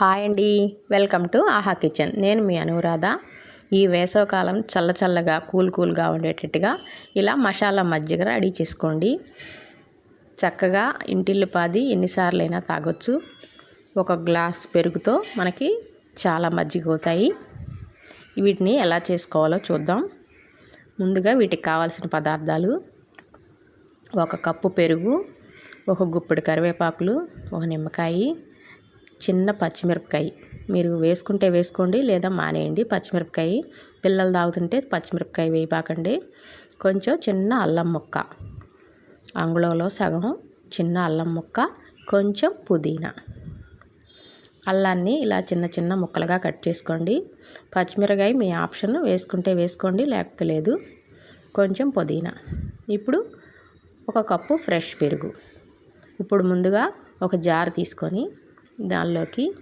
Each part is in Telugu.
హాయ్ అండి. Welcome to Aha kitchen. నేను మీ అనురాధ. ఈ వేసవకాలం చల్ల చల్లగా కూల్ కూల్గా ఉండేటట్టుగా ఇలా మసాలా మజ్జిగ రెడీ చేసుకోండి. చక్కగా ఇంటిల్లిపాది ఎన్నిసార్లైనా తాగొచ్చు. ఒక గ్లాస్ పెరుగుతో మనకి చాలా మజ్జిగ అవుతాయి. వీటిని ఎలా చేసుకోవాలో చూద్దాం. ముందుగా వీటికి కావాల్సిన పదార్థాలు. ఒక కప్పు పెరుగు ఒక గుప్పెడు కరివేపాకులు ఒక నిమ్మకాయి చిన్న పచ్చిమిరపకాయ. మీరు వేసుకుంటే వేసుకోండి లేదా మానేయండి. పచ్చిమిరపకాయ పిల్లలు తాగుతుంటే పచ్చిమిరపకాయ వేయబాకండి. కొంచెం చిన్న అల్లం ముక్క. అంగుళంలో సగం చిన్న అల్లం ముక్క కొంచెం పుదీనా. అల్లాన్ని ఇలా చిన్న చిన్న ముక్కలుగా కట్ చేసుకోండి. పచ్చిమిరకాయ మీ ఆప్షన్ వేసుకుంటే వేసుకోండి లేకపోతే లేదు. కొంచెం పుదీనా. ఇప్పుడు ఒక కప్పు ఫ్రెష్ పెరుగు. ఇప్పుడు ముందుగా ఒక జార్ తీసుకొని దానిలోకి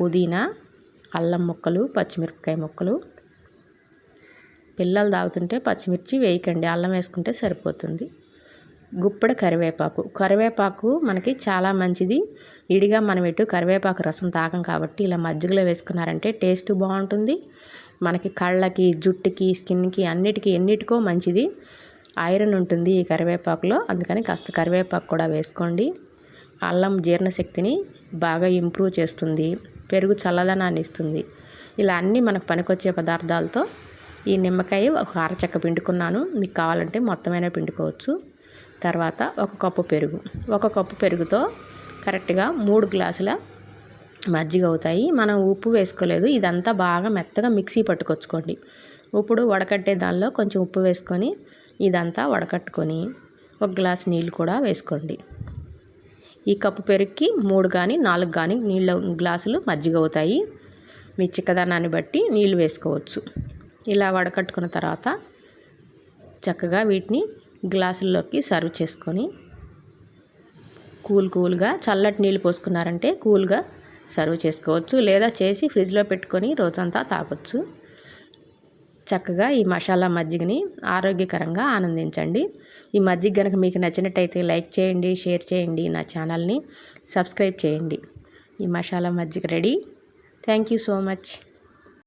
పుదీనా అల్లం ముక్కలు పచ్చిమిరపకాయ ముక్కలు. పిల్లలు తాగుతుంటే పచ్చిమిర్చి వేయకండి. అల్లం వేసుకుంటే సరిపోతుంది. గుప్పడ కరివేపాకు. కరివేపాకు మనకి చాలా మంచిది. ఇడిగా మనం ఎటు కరివేపాకు రసం తాగం కాబట్టి ఇలా మజ్జిగలో వేసుకున్నారంటే టేస్ట్ బాగుంటుంది. మనకి కళ్ళకి జుట్టుకి స్కిన్కి అన్నిటికీ ఎన్నిటికో మంచిది. ఐరన్ ఉంటుంది ఈ కరివేపాకులో. అందుకని కాస్త కరివేపాకు కూడా వేసుకోండి. అల్లం జీర్ణశక్తిని బాగా ఇంప్రూవ్ చేస్తుంది పెరుగు చల్లదనాన్ని ఇస్తుంది. ఇలా అన్నీ మనకు పనికొచ్చే పదార్థాలతో ఈ నిమ్మకాయ ఒక అరచక్క పిండుకున్నాను. మీకు కావాలంటే మొత్తమైన పిండుకోవచ్చు. తర్వాత ఒక కప్పు పెరుగు. ఒక కప్పు పెరుగుతో కరెక్ట్గా మూడు గ్లాసుల మజ్జిగ అవుతాయి. మనం ఉప్పు వేసుకోలేదు. ఇదంతా బాగా మెత్తగా మిక్సీ పట్టుకొచ్చుకోండి. ఇప్పుడు వడకట్టే దానిలో కొంచెం ఉప్పు వేసుకొని ఇదంతా వడకట్టుకొని ఒక గ్లాస్ నీళ్ళు కూడా వేసుకోండి. ఈ కప్పు పెరుగుకి మూడు కానీ నాలుగు కానీ నీళ్ళ గ్లాసులు మజ్జిగ అవుతాయి. మీ చిక్కదనాన్ని బట్టి నీళ్ళు వేసుకోవచ్చు. ఇలా వడకట్టుకున్న తర్వాత చక్కగా వీటిని గ్లాసుల్లోకి సర్వ్ చేసుకొని కూల్ కూల్గా చల్లటి నీళ్ళు పోసుకున్నారంటే కూల్గా సర్వ్ చేసుకోవచ్చు లేదా చేసి ఫ్రిడ్జ్లో పెట్టుకొని రోజంతా తాగొచ్చు. చక్కగా ఈ మసాలా మజ్జిగని ఆరోగ్యకరంగా ఆనందించండి. ఈ మజ్జిగ కనుక మీకు నచ్చినట్టయితే లైక్ చేయండి షేర్ చేయండి నా ఛానల్ని సబ్స్క్రైబ్ చేయండి. ఈ మసాలా మజ్జిగ ready. Thank you so much.